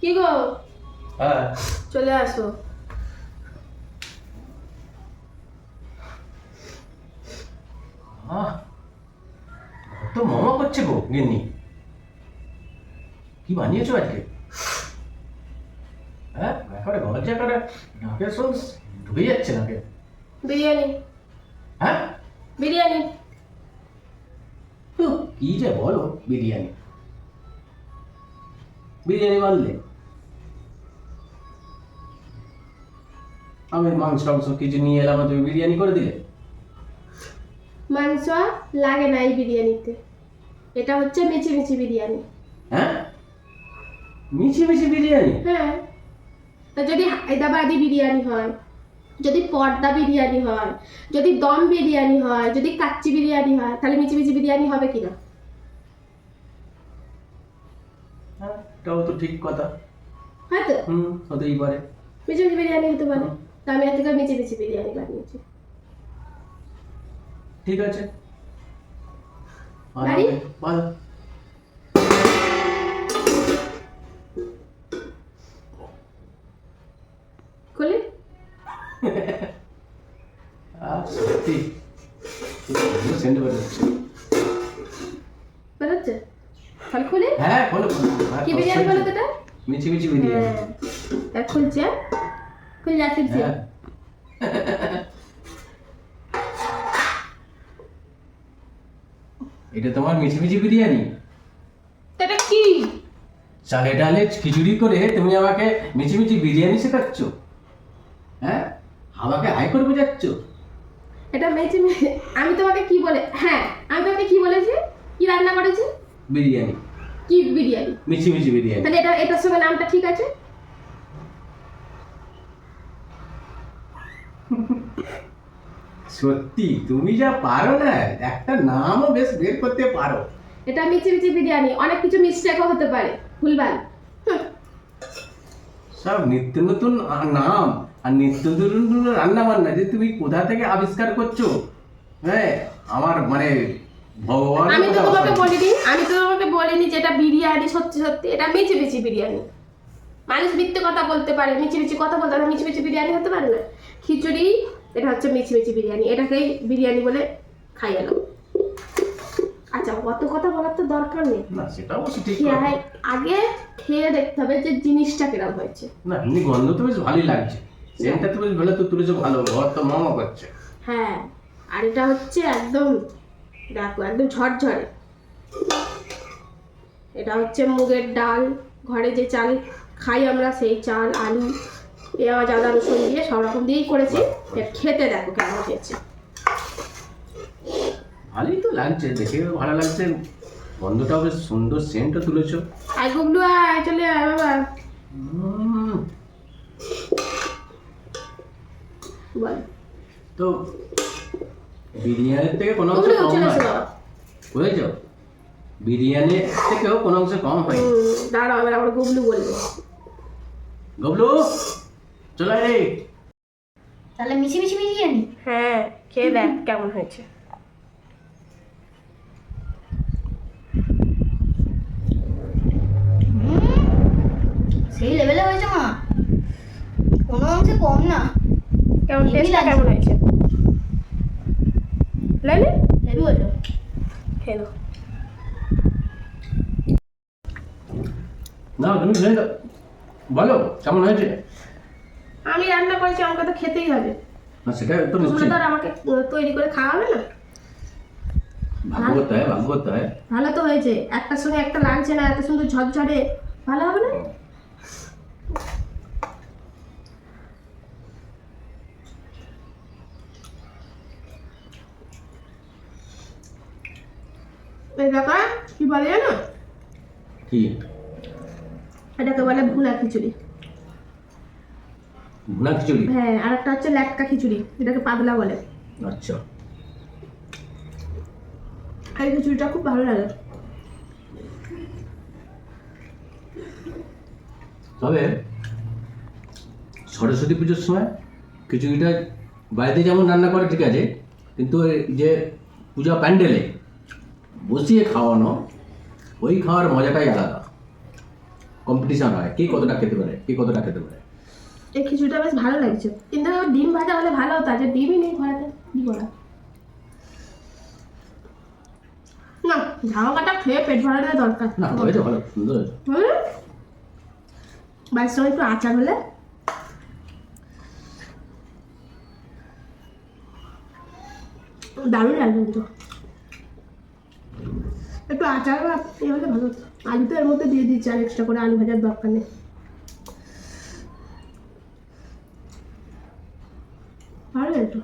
কি গো? হ্যাঁ। চলে আসো। কত মামা করছে গো গিন্নি। কি বানিয়েছো আজকে? হ্যাঁ একেবারে গলজা করে নাকে শুন ঢুকে যাচ্ছে নাকে। বিরিয়ানি। হ্যাঁ? বিরিয়ানি। কি যে বলো বিরিয়ানি। বিরিয়ানি বানলে। আমি মাংস টাংস কিছু নিয়ে এলাম তুমি বিরিয়ানি করে দিলে? মাংস লাগে না এই বিরিয়ানিতে। এটা হচ্ছে মিচি মিচি বিরিয়ানি। হ্যাঁ? মিছি মিছি বিরিয়ানি? হ্যাঁ। তা যদি হায়দ্রাবাদি বিরিয়ানি হয় যদি পর্দা বিরিয়ানি হয় যদি দম বিরিয়ানি হয় যদি কাচ্চি বিরিয়ানি হয় তাহলে মিচি মিচি বিরিয়ানি হবে কিনা হ্যাঁ এটাও তো ঠিক কথা। হয়তো? হুম হতেই পারে। মিচি মিচি বিরিয়ানি হতে পারে। আমি আজকে মিচি মিচি বিরিয়ানি বানিয়েছি ঠিক আছে? ভালো খুলি? সত্যি। সেন্ড বেরোচ্ছে বেরোচ্ছে তাহলে খুলি? হ্যাঁ। হ্যাঁ, কি বিরিয়ানি বলো তো এটা মিছি মিছি বিরিয়ানি। হ্যাঁ। তা খুলছে। খুলে হ্যাঁ এটা তোমার মিছি মিছি বিরিয়ানি এটা কি চালে ডালে খিচুড়ি করে তুমি আমাকে মিছি মিছি বিরিয়ানি শেখাচ্ছ হ্যাঁ আমাকে হাই করে বোঝাচ্ছ এটা মেচে মে- আমি তোমাকে কি বলে হ্যাঁ আমি তোমাকে কি বলেছি কি রান্না করেছি বিরিয়ানি কি বিরিয়ানি মিছি মিছি বিরিয়ানি তাহলে এটা এটার সঙ্গে নামটা ঠিক আছে সত্যি তুমি যা পারো না একটা নামও বেশ বের করতে পারো। এটা মিচি মিচি বিরিয়ানি অনেক কিছু মিস্টেকও হতে পারে। ভুলভাল। সব নিত্য নতুন নাম আর নিত্য নতুন রান্না বান্না যে তুমি কোথা থেকে আবিষ্কার করছ হ্যাঁ? আমার মানে ভগবান আমি তো তোমাকে বলিনি আমি তো তোমাকে বলিনি যে এটা বিরিয়ানি সত্যি সত্যি এটা মিচি মিচি বিরিয়ানি। মানুষ মিথ্যে কথা বলতে পারে মিচি মিচি কথা বলতে পারে মিচি মিচি বিরিয়ানি হতে পারে না? খিচুড়ি এটা হচ্ছে মিচি মিচি বিরিয়ানি। এটাকেই বিরিয়ানি বলে খাইয়ে নাও। আচ্ছা অত কথা বলার তো দরকার নেই। না সেটা অবশ্য ঠিক আগে খেয়ে দেখতে হবে যে জিনিসটা কিরম হয়েছে। না এমনি গন্ধ তো বেশ ভালোই লাগছে। সেন্টটা তো বেশ ভালো তো তুলেছো ভালো ঘর তো মামা করছে। হ্যাঁ আর এটা হচ্ছে একদম দেখো একদম ঝরঝরে। এটা হচ্ছে মুগের ডাল। ঘরে যে চাল খাই আমরা সেই চাল আলু পেঁয়াজ আদা রসুন দিয়ে সব রকম দিয়েই করেছি। খেতে দেখো কেমন হয়েছে। ভালোই তো লাগছে দেখে ভালো লাগছে। গন্ধটাও বেশ সুন্দর সেন্টও তুলেছো। আর গুগলু আয় চলে আয় বাবা। তো বিরিয়ানির থেকে কোনো অংশ কম হয়। বুঝেছ? বিরিয়ানির থেকেও কোনো অংশে কম হয়। দাঁড়াও এবার আমরা গুগলু বলব। গবলু? চলে আয় রে। তাহলে মিশি মিশি বিরিয়ানি হ্যাঁ খেয়ে দেখ কেমন হয়েছে। সেই লেভেলে হয়েছে মা। কোনো অংশে কম না। কেমন টেস্টটা কেমন হয়েছে? লাইলে হেভি হয়েছে খেয়ে। না তুমি খেয়ে বলো কেমন হয়েছে? আমি রান্না করেছি আমাকে তো খেতেই হবে। সেটা তো নিশ্চয়ই। আমাকে তৈরি করে খাওয়াবে না? ভাগ্য করতে হয় ভাগ্য করতে হয়। ভালো তো হয়েছে। একটার সঙ্গে একটা লাগছে না এত সুন্দর ঝরঝরে। ভালো হবে না? কি বলে জানো? কি? এটাকে বলে ভুনা খিচুড়ি। ভুনা খিচুড়ি? হ্যাঁ আর একটা হচ্ছে ল্যাটকা খিচুড়ি এটাকে পাতলা বলে। আচ্ছা। আর এই খিচুড়িটা খুব ভালো লাগে। তবে সরস্বতী পুজোর সময় খিচুড়িটা বাড়িতে যেমন রান্না করে ঠিক আছে কিন্তু যে পূজা প্যান্ডেলে বসিয়ে খাওয়ানো ওই খাওয়ার মজাটাই আলাদা। কম্পিটিশন হয় কে কতটা খেতে পারে কে কতটা খেতে পারে। এই খিচুড়িটা বেশ ভালো লাগছে। কিন্তু ডিম ভাজা হলে ভালো হতো আজ ডিমই নেই ঘরেতে কি করা? না ঝাল কাটা খেয়ে পেট ভরানোর দরকার। না হয়েছে ভালো সুন্দর হয়েছে। হুম? সময় একটু আচার হলে? দারুণ লাগবে কিন্তু। একটু আচার বা এ হলে ভালো আলু তো এর মধ্যে দিয়ে দিচ্ছি আর এক্সট্রা করে আলু ভাজার দরকার নেই। আরও একটু